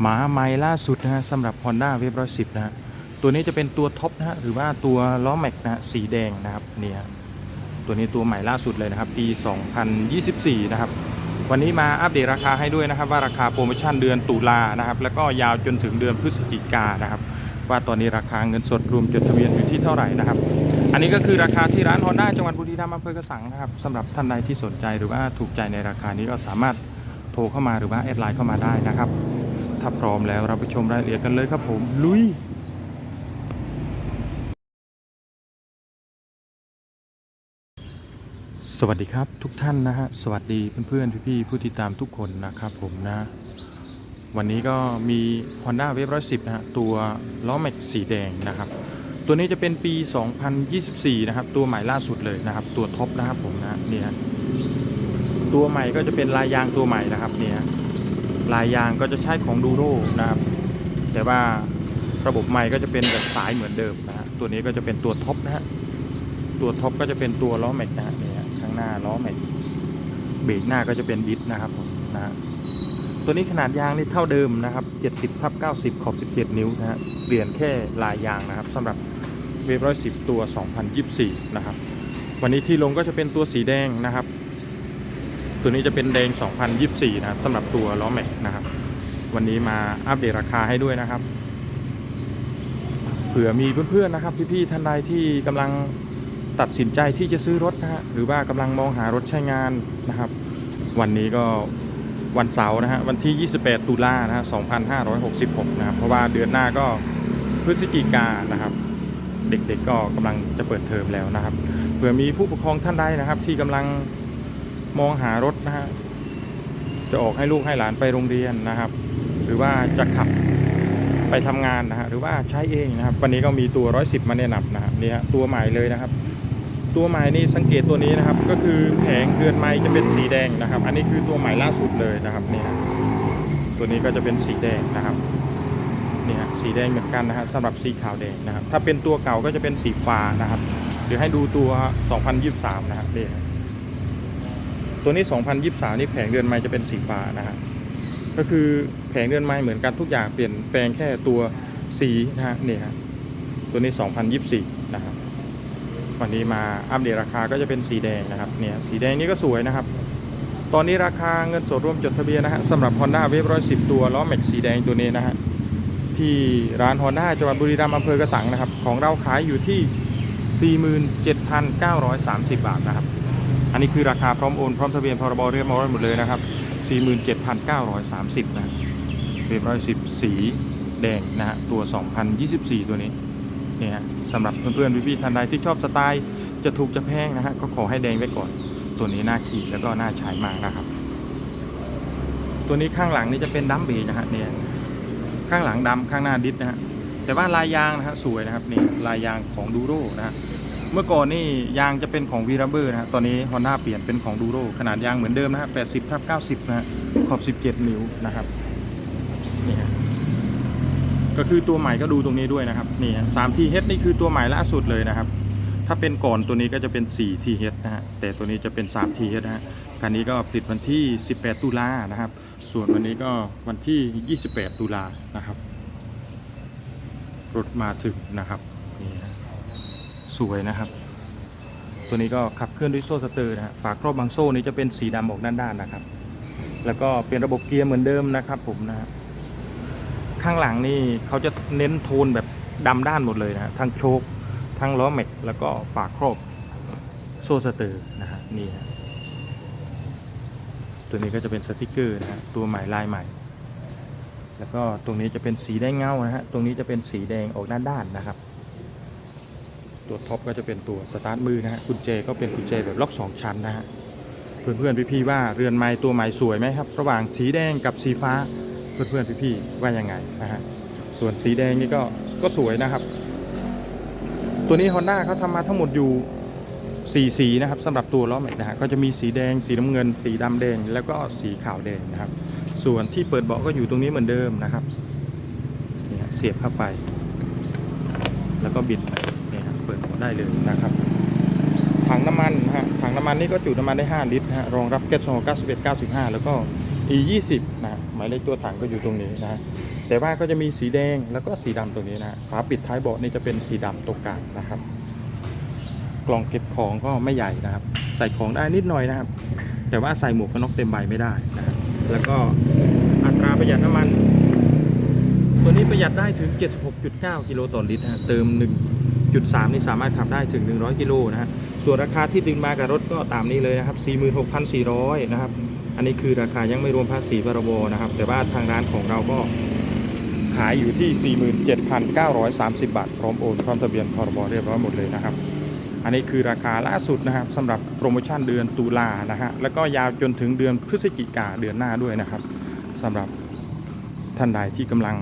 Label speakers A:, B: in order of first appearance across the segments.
A: หมาไม้ล่าสุดนะฮะสำหรับ Honda w a v 1 1 0 นะฮะตัวนี้จะเป็นตัวท็อปนะฮะหรือว่าตัวล้อแม็กนะฮะสีแดงนะครับเนี่ยตัวนี้ตัวใหม่ล่าสุดเลยนะครับ ปี 2024 นะครับ วันนี้มาอัปเดตราคาให้ด้วยนะครับ ว่าราคาโปรโมชั่นเดือนตุลานะครับ แล้วก็ยาวจนถึงเดือนพฤศจิกานะครับ ว่าตอนนี้ราคาเงินสดรวมจดทะเบียนอยู่ที่เท่าไหร่นะครับ อันนี้ก็คือราคาที่ร้าน Honda จังหวัดบุรีรัมย์อำเภอกระสังนะครับสำหรับท่านใดที่สนใจหรือว่าถูกใจในราคานี้ก็สามารถโทรเข้ามาหรือว่าแอดไลน์เข้ามาได้นะครับ ถ้าพร้อมแล้วเราไปชมรายละเอียดกันเลยครับผม ลุยสวัสดีครับทุกท่านนะฮะสวัสดีเพื่อนๆพี่ๆผู้ติดตามทุกคนนะครับผมนะ วันนี้ก็มี Honda w a v 110นะฮะตัวล้อแม็กสีแดงนะครับ ตัวนี้จะเป็นปี 2024 นะครับ ตัวใหม่ล่าสุดเลยนะครับ ตัวท็อปนะครับผมนะเนี่ยตัวใหม่ก็จะเป็นลายยางตัวใหม่นะครับเนี่ย ลายยางก็จะใช้ของดูโรนะครับ แต่ว่าระบบใหม่ก็จะเป็นแบบสายเหมือนเดิมนะฮะตัวนี้ก็จะเป็นตัวท็อปนะฮะตัวท็อปก็จะเป็นตัวล้อแม็กนะฮะเนี่ยข้างหน้าล้อแม็กเบรกหน้าก็จะเป็นดิสนะครับผมนะฮะตัวนี้ขนาดยางนี่เท่าเดิมนะครับ 70ทับ90 ขอบ 17 นิ้วนะฮะเปลี่ยนแค่ลายยางนะครับสำหรับเวฟร้อยสิบตัว 2024 นะครับ วันนี้ที่ลงก็จะเป็นตัวสีแดงนะครับ ตัวนี้จะเป็นแดง 2024 นะครับสำหรับตัวล้อแม็กนะครับ วันนี้มาอัปเดตราคาให้ด้วยนะครับ เผื่อมีเพื่อนๆนะครับ พี่ๆท่านใดที่กำลังตัดสินใจที่จะซื้อรถนะฮะหรือว่ากำลังมองหารถใช้งานนะครับ วันนี้ก็วันเสาร์นะฮะวันที่ 28 ตุลานะฮะ 2566 นะครับ เพราะว่าเดือนหน้าก็พฤศจิกานะครับ เด็กๆก็กำลังจะเปิดเทอมแล้วนะครับ เผื่อมีผู้ปกครองท่านใดนะครับ ที่กำลัง มองหารถนะฮะจะออกให้ลูกให้หลานไปโรงเรียนนะครับ หรือว่าจะขับไปทำงานนะฮะหรือว่าใช้เองนะครับ วันนี้ก็มีตัว 110 มาแนะนำนะครับนี่ฮะตัวใหม่เลยนะครับ ตัวใหม่นี่สังเกตตัวนี้นะครับ ก็คือแผงเรือนไม้จะเป็นสีแดงนะครับ อันนี้คือตัวใหม่ล่าสุดเลยนะครับนี่ฮะตัวนี้ก็จะเป็นสีแดงนะครับนี่ฮะสีแดงเหมือนกันนะฮะสำหรับสีขาวแดงนะครับ ถ้าเป็นตัวเก่าก็จะเป็นสีฟ้านะครับเดี๋ยวให้ดูตัว 2023 นะครับนี่ฮะ ตัวนี้ 2023 นี่แผงเรือนไม้จะเป็นสีฟ้านะฮะก็คือแผงเรือนไม้เหมือนกันทุกอย่างเปลี่ยนแปลงแค่ตัวสีนะฮะนี่ฮะตัวนี้ 2024 นะครับวันนี้มาอัปเดตราคาก็จะเป็นสีแดงนะครับเนี่ยสีแดงนี่ก็สวยนะครับ ตอนนี้ราคาเงินสดรวมจดทะเบียนนะฮะสำหรับ Honda w a v 110 ตัวล้อแม็กสีแดงตัวนี้นะฮะที่ร้าน Honda จังหวัดบุรีรัมย์อำเภอกระสังนะครับ ของเราขายอยู่ที่ 47,930 บาทนะครับ อันนี้คือราคาพร้อมโอนพร้อมทะเบียนพรบเรียบร้อยหมดเลยนะครับ 47,930 นะเรียบร้อย10 สีแดงนะฮะตัว 2024 ตัวนี้เนี่ยฮะสำหรับเพื่อนๆพี่ๆท่านใดที่ชอบสไตล์จะถูกจะแพงนะฮะก็ขอให้แดงไว้ก่อน ตัวนี้น่าขี่แล้วก็น่าใช้มากนะครับ ตัวนี้ข้างหลังนี่จะเป็นดัมเบรกนะฮะเนี่ยข้างหลังดำข้างหน้าดิสนะฮะแต่ว่าลายยางนะฮะสวยนะครับนี่ลายยางของดูโรนะฮะ เมื่อก่อนนี่ยางจะเป็นของวีราเบอร์นะฮะตอนนี้ Honda เปลี่ยนเป็นของดูโรขนาดยางเหมือนเดิมนะฮะ80ทับ90 นะฮะขอบ 17 นิ้วนะครับนี่ฮะก็คือตัวใหม่ก็ดูตรงนี้ด้วยนะครับนี่ฮะ3 t h นี่คือตัวใหม่ล่าสุดเลยนะครับ ถ้าเป็นก่อนตัวนี้ก็จะเป็น4 t h นะฮะแต่ตัวนี้จะเป็น3 t h นะฮะคันนี้ก็ผลิตวันที่ 18 ตุลานะครับ ส่วนวันนี้ก็วันที่ 28 ตุลานะครับรถมาถึงนะครับ สวยนะครับ ตัวนี้ก็ขับเคลื่อนด้วยโซ่สเตอร์นะฮะฝาครอบบางโซ่นี้จะเป็นสีดำออกด้านๆนะครับ แล้วก็เป็นระบบเกียร์เหมือนเดิมนะครับผมนะฮะข้างหลังนี่เขาจะเน้นโทนแบบดำด้านหมดเลยนะฮะทั้งโชคทั้งล้อแม็กแล้วก็ฝาครอบโซ่สเตอร์นะฮะนี่ฮะตัวนี้ก็จะเป็นสติกเกอร์นะฮะตัวใหม่ลายใหม่ แล้วก็ตรงนี้จะเป็นสีแดงเงานะฮะตรงนี้จะเป็นสีแดงออกด้านด้านๆนะครับ ตัวท็อปก็จะเป็นตัวสตาร์ทมือนะฮะกุญแจก็เป็นกุญแจแบบล็อกสองชั้นนะฮะเพื่อนๆพี่ๆว่าเรือนไม้ตัวใหม่สวยไหมครับ ระหว่างสีแดงกับสีฟ้าเพื่อนๆพี่ๆว่ายังไงนะฮะส่วนสีแดงนี่ก็ก็สวยนะครับ ตัวนี้ Honda เขาทำมาทั้งหมดอยู่4สีนะครับสำหรับตัวล้อแม็กนะฮะก็จะมีสีแดง สีน้ำเงิน สีดำแดง แล้วก็สีขาวแดงนะครับ ส่วนที่เปิดเบาะก็อยู่ตรงนี้เหมือนเดิมนะครับเสียบเข้าไป แล้วก็บิด ได้เลยนะครับ ถังน้ำมันนะฮะถังน้ำมันนี่ก็จุน้ำมันได้ 5 ลิตรฮะรองรับแก๊สโซฮอล์91 95 แล้วก็ E 2 0นะฮะหมายเลขตัวถังก็อยู่ตรงนี้นะแต่ว่าก็จะมีสีแดงแล้วก็สีดำตรงนี้นะฮะฝาปิดท้ายเบาะนี่จะเป็นสีดำตรงกลางนะครับ กล่องเก็บของก็ไม่ใหญ่นะครับ ใส่ของได้นิดหน่อยนะครับ แต่ว่าใส่หมวกกันน็อกเต็มใบไม่ได้นะครับแล้วก็อัตราประหยัดน้ำมัน ตัวนี้ประหยัดได้ถึง 76.9 กิโลต่อลิตรฮะเติม 1.3 นี่สามารถขับได้ถึง 100 กิโลนะฮะ ส่วนราคาที่ดึงมากับรถก็ตามนี้เลยนะครับ 46,400 นะครับ อันนี้คือราคายังไม่รวมภาษีพรบนะครับ แต่ว่าทางร้านของเราก็ขายอยู่ที่ 47,930 บาท พร้อมโอนพร้อมทะเบียนพรบเรียบร้อยหมดเลยนะครับ อันนี้คือราคาล่าสุดนะครับสำหรับโปรโมชั่นเดือนตุลานะฮะ แล้วก็ยาวจนถึงเดือนพฤศจิกาเดือนหน้าด้วยนะครับสำหรับท่านใดที่กำลัง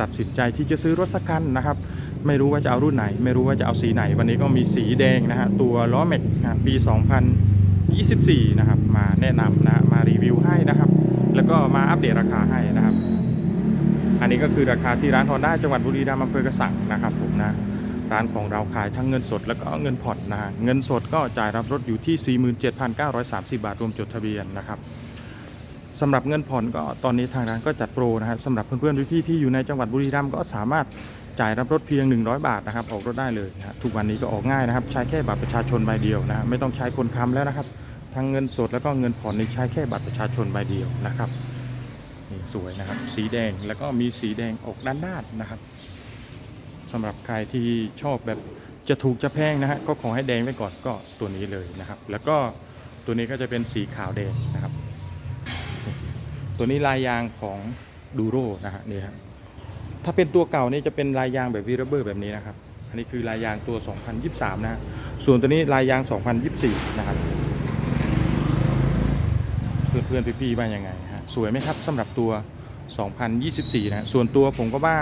A: ตัดสินใจที่จะซื้อรถสักคันนะครับ ไม่รู้ว่าจะเอารุ่นไหน ไม่รู้ว่าจะเอาสีไหน วันนี้ก็มีสีแดงนะฮะตัวล้อแม็กนะปี 2024 นะครับ มาแนะนำนะมารีวิวให้นะครับ แล้วก็มาอัปเดตราคาให้นะครับ อันนี้ก็คือราคาที่ร้านฮอนด้าจังหวัดบุรีรัมย์อำเภอกระสังนะครับผมนะร้านของเราขายทั้งเงินสดแล้วก็เงินผ่อนนะฮะเงินสดก็จ่ายรับรถอยู่ที่ 47,930 บาทรวมจดทะเบียนนะครับสำหรับเงินผ่อนก็ตอนนี้ทางร้านก็จัดโปรนะฮะสำหรับเพื่อนๆพี่ๆที่อยู่ในจังหวัดบุรีรัมย์ก็สามารถ จ่ายรับรถเพียง 100 บาทนะครับ ออกรถได้เลยนะฮะทุกวันนี้ก็ออกง่ายนะครับ ใช้แค่บัตรประชาชนใบเดียวนะไม่ต้องใช้คนค้ำแล้วนะครับ ทั้งเงินสดแล้วก็เงินผ่อนนี่ใช้แค่บัตรประชาชนใบเดียวนะครับนี่สวยนะครับ สีแดงแล้วก็มีสีแดงออกด้านด้านนะครับสำหรับใครที่ชอบแบบจะถูกจะแพงนะฮะก็ขอให้แดงไว้ก่อนก็ตัวนี้เลยนะครับ แล้วก็ตัวนี้ก็จะเป็นสีขาวแดงนะครับ ตัวนี้ลายยางของดูโรนะฮะนี่ฮะ ถ้าเป็นตัวเก่านี่จะเป็นลายยางแบบวีรเบอร์แบบนี้นะครับ อันนี้คือลายยางตัว 2023 นะฮะส่วนตัวนี้ลายยาง 2024 นะครับ เพื่อนๆพี่ๆว่ายังไงฮะ สวยไหมครับสำหรับตัว 2024นะฮะส่วนตัวผมก็ว่า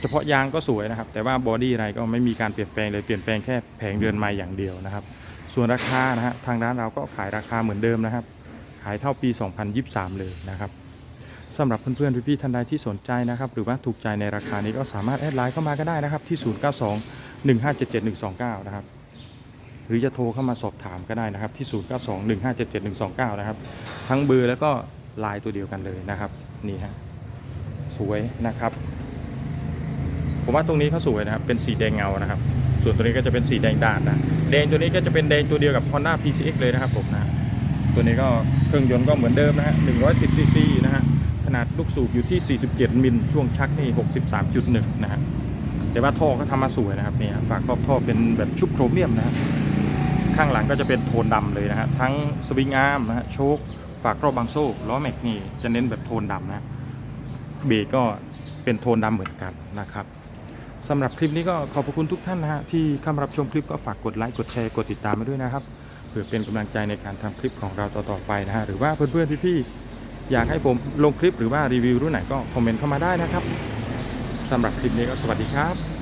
A: เฉพาะยางก็สวยนะครับ แต่ว่าบอดี้อะไรก็ไม่มีการเปลี่ยนแปลงเลย เปลี่ยนแปลงแค่แผงเดือนใหม่อย่างเดียวนะครับ ส่วนราคานะฮะ ทางร้านเราก็ขายราคาเหมือนเดิมนะครับ ขายเท่าปี 2023 เลยนะครับ สำหรับเพื่อนๆพี่ๆท่านใดที่สนใจนะครับ หรือว่าถูกใจในราคานี้ก็สามารถแอดไลน์เข้ามาก็ได้นะครับ ที่ 092 1577129 นะครับ หรือจะโทรเข้ามาสอบถามก็ได้นะครับ ที่ 092 1577129 นะครับ ทั้งเบอร์แล้วก็ไลน์ตัวเดียวกันเลยนะครับ นี่ฮะสวยนะครับ ผมว่าตรงนี้เขาสวยนะครับ เป็นสีแดงเงานะครับ ส่วนตัวนี้ก็จะเป็นสีแดงด่านนะแดงตัวนี้ก็จะเป็นแดงตัวเดียวกับ Honda PCX เลยนะครับผมนะตัวนี้ก็เครื่องยนต์ก็เหมือนเดิมนะฮะ110ซีซีนะฮะ นาดลูกสูบอยู่ที่ 47 มิล ช่วงชักนี่ 63.1 นะฮะ แต่ว่าท่อก็ทำมาสวยนะครับเนี่ยฝากครอบท่อเป็นแบบชุบโครเมียมนะฮะ ข้างหลังก็จะเป็นโทนดำเลยนะฮะ ทั้งสวิงอาร์มนะฮะ โชคฝากครอบบางโซ่ ล้อแม็กนี่จะเน้นแบบโทนดำนะ เบรกก็เป็นโทนดำเหมือนกันนะครับสำหรับคลิปนี้ก็ขอบคุณทุกท่านนะฮะที่เข้ามารับชมคลิปก็ฝากกดไลค์กดแชร์กดติดตามมาด้วยนะครับเพื่อเป็นกำลังใจในการทำคลิปของเราต่อๆไปนะฮะหรือว่าเพื่อนๆพี่ๆ อยากให้ผมลงคลิปหรือว่ารีวิวรุ่นไหนก็คอมเมนต์เข้ามาได้นะครับสำหรับคลิปนี้ก็สวัสดีครับ